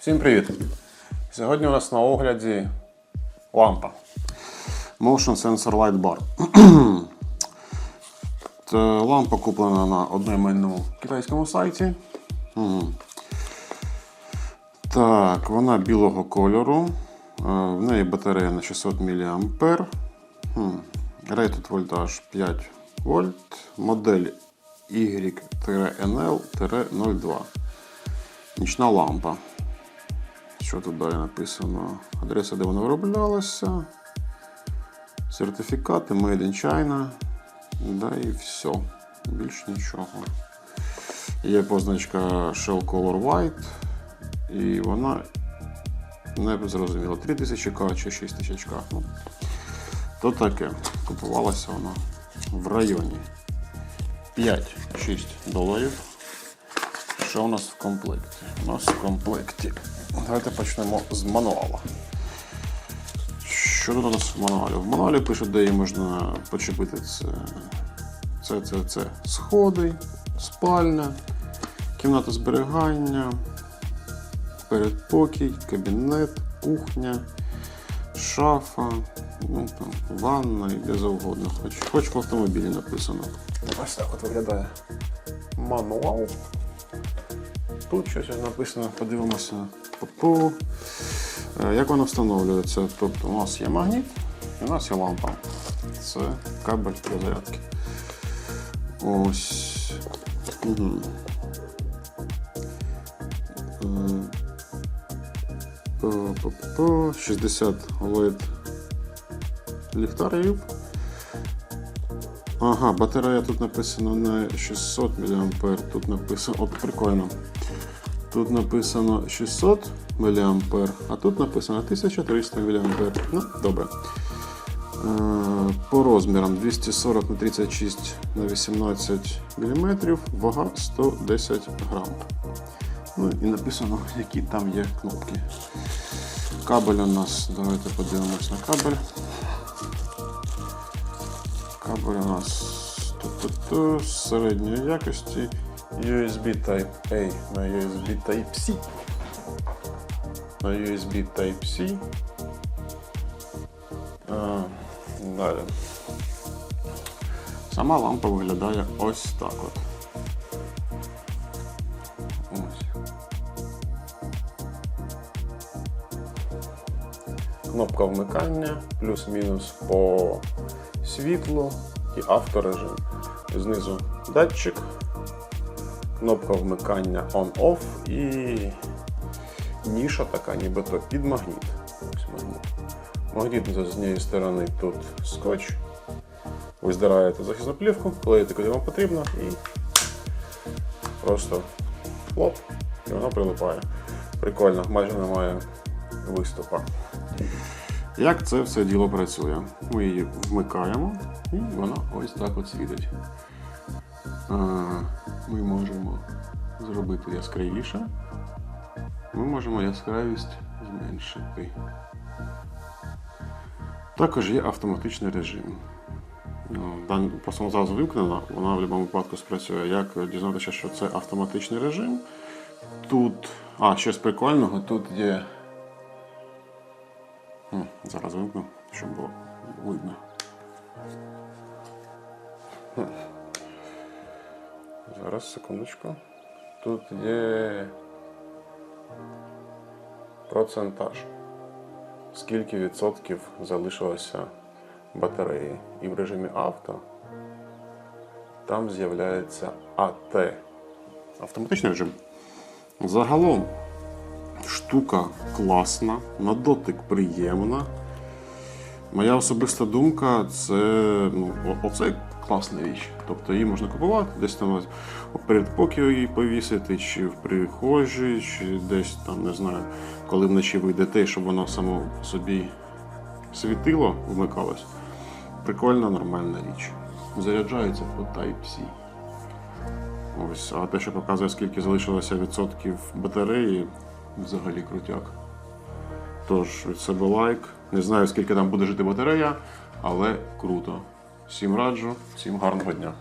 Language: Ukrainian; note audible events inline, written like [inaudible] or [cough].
Всім привіт! Сьогодні у нас на огляді лампа. Motion Sensor Light Bar. [clears throat] Це лампа куплена на одноіменному китайському сайті. Мгм. Так, вона білого кольору. Е, В неї батарея на 600 мА. Рейтед вольтаж 5 вольт. Модель Y-NL-02. Нічна лампа. Що тут далі написано? Адреса, де вона вироблялася. Сертифікати Made in China. Да і все. Більш нічого. Є позначка Shell Color White. І вона не зрозуміло, 3000К чи 6000К. Ну, то таке. Купувалася вона в районі 5-6 доларів. Що у нас в комплекті? У нас в комплекті. Давайте почнемо з мануала. Що тут у нас в мануалі? В мануалі пишуть, де її можна почепити це. Це, це, це сходи, спальня, кімната зберігання, передпокій, кабінет, кухня, шафа, ну, там, ванна і де завгодно. Хоч, хоч в автомобілі написано. Ось так от виглядає мануал. Тут щось написано, подивимося. Пу-пу. Е, Як воно встановлюється? Тобто у нас є магніт і у нас є лампа. Це кабель для зарядки. Ось. Угу. 60 LED ліхтарів. Ага, батарея тут написано не 600 мА, тут написано. От прикольно. Тут написано 600 мА, а тут написано 1300 мА. Ну, добре. Е, По розмірам 240 на 36 на 18 мм, вага 110 грам. Ну і написано, які там є кнопки. Кабель у нас, давайте подивимось на кабель. Кабель у нас ту-ту-ту, середньої якості USB Type-A на USB Type-C. На USB Type-C. Далі. Сама лампа виглядає ось так от. Кнопка вмикання, плюс-мінус по світлу і авторежим. Знизу датчик, кнопка вмикання on-off і ніша така, нібито під магніт. Магніт з однієї сторони тут скотч. Ви здираєте захисну плівку, клеїте куди вам потрібно і просто хлоп, і воно прилипає. Прикольно, майже немає виступа. Як це все діло працює? Ми її вмикаємо і вона ось так от світить. Зробити яскравіше. Ми можемо яскравість зменшити. Також є автоматичний режим. Ну, Просто зразу вимкнена, вона в будь-якому випадку спрацює. Як дізнатися, що це автоматичний режим? Тут. А, щось прикольного, тут є. М, Зараз вимкну, щоб було видно. Хм. Зараз, секундочку. Тут є процентаж. Скільки відсотків залишилося батареї. І в режимі авто там з'являється АТ. Автоматичний режим. Загалом штука класна, на дотик приємна. Моя особиста думка це ну, о- оце класна річ. Тобто її можна купувати, десь там у передпокій її повісити, чи в прихожій, чи десь там, не знаю, коли вночі ви йдете, щоб воно само собі світило, вмикалось. Прикольна, нормальна річ. Заряджається по Type-C. Ось, а те, що показує, скільки залишилося відсотків батареї, взагалі крутяк. Тож від себе лайк. Не знаю, скільки там буде жити батарея, але круто. Всім раджу, всім гарного дня.